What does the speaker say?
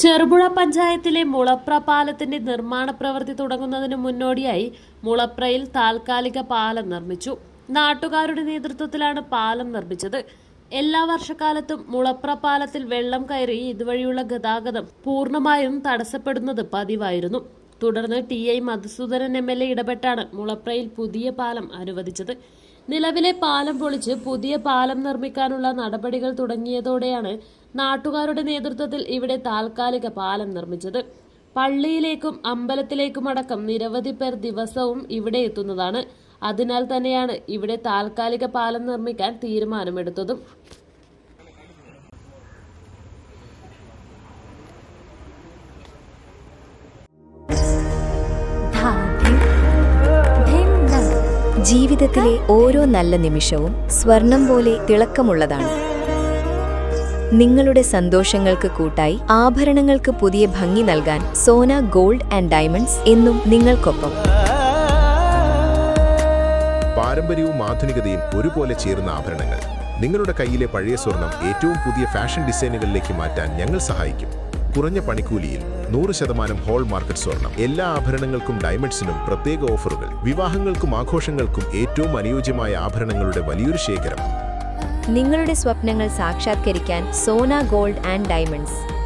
ചെറുപുഴ പഞ്ചായത്തിലെ മുളപ്ര പാലത്തിന്റെ നിർമ്മാണ പ്രവൃത്തി തുടങ്ങുന്നതിന് മുന്നോടിയായി മുളപ്രയിൽ താൽക്കാലിക പാലം നിർമ്മിച്ചു. നാട്ടുകാരുടെ നേതൃത്വത്തിലാണ് പാലം നിർമ്മിച്ചത്. എല്ലാ വർഷകാലത്തും മുളപ്ര പാലത്തിൽ വെള്ളം കയറി ഇതുവഴിയുള്ള ഗതാഗതം പൂർണമായും തടസ്സപ്പെടുന്നത് പതിവായിരുന്നു. തുടർന്ന് T I Madhusudanan M L A ഇടപെട്ടാണ് മുളപ്രയിൽ പുതിയ പാലം അനുവദിച്ചത്. നിലവിലെ പാലം പൊളിച്ച് പുതിയ പാലം നിർമ്മിക്കാനുള്ള നടപടികൾ തുടങ്ങിയതോടെയാണ് നാട്ടുകാരുടെ നേതൃത്വത്തിൽ ഇവിടെ താൽക്കാലിക പാലം നിർമ്മിച്ചത്. പള്ളിയിലേക്കും അമ്പലത്തിലേക്കുമടക്കം നിരവധി പേർ ദിവസവും ഇവിടെ എത്തുന്നതാണ്. അതിനാൽ തന്നെയാണ് ഇവിടെ താൽക്കാലിക പാലം നിർമ്മിക്കാൻ തീരുമാനമെടുത്തതും. ജീവിതത്തിലെ ഓരോ നല്ല നിമിഷവും സ്വർണം പോലെ തിളക്കമുള്ളതാണ്. നിങ്ങളുടെ സന്തോഷങ്ങൾക്ക് കൂട്ടായി ആഭരണങ്ങൾക്ക് പുതിയ ഭംഗി നൽകാൻ സോന ഗോൾഡ് ആൻഡ് ഡയമണ്ട്സ് എന്നും നിങ്ങൾക്കൊപ്പം. പാരമ്പര്യവും ആധുനികതയും ഒരുപോലെ ചേർന്ന ആഭരണങ്ങൾ. നിങ്ങളുടെ കയ്യിലെ പഴയ സ്വർണം ഏറ്റവും പുതിയ ഫാഷൻ ഡിസൈനുകളിലേക്ക് മാറ്റാൻ ഞങ്ങൾ സഹായിക്കും. കുറഞ്ഞ പണിക്കൂലിയിൽ നൂറ് ശതമാനം ഹോൾ മാർക്കറ്റ് സ്വർണം. എല്ലാ ആഭരണങ്ങൾക്കും ഡയമണ്ട്സിനും പ്രത്യേക ഓഫറുകൾ. വിവാഹങ്ങൾക്കും ആഘോഷങ്ങൾക്കും ഏറ്റവും അനുയോജ്യമായ ആഭരണങ്ങളുടെ വലിയൊരു ശേഖരം. നിങ്ങളുടെ സ്വപ്നങ്ങൾ സാക്ഷാത്കരിക്കാൻ സോന ഗോൾഡ് ആൻഡ് ഡയമണ്ട്സ്.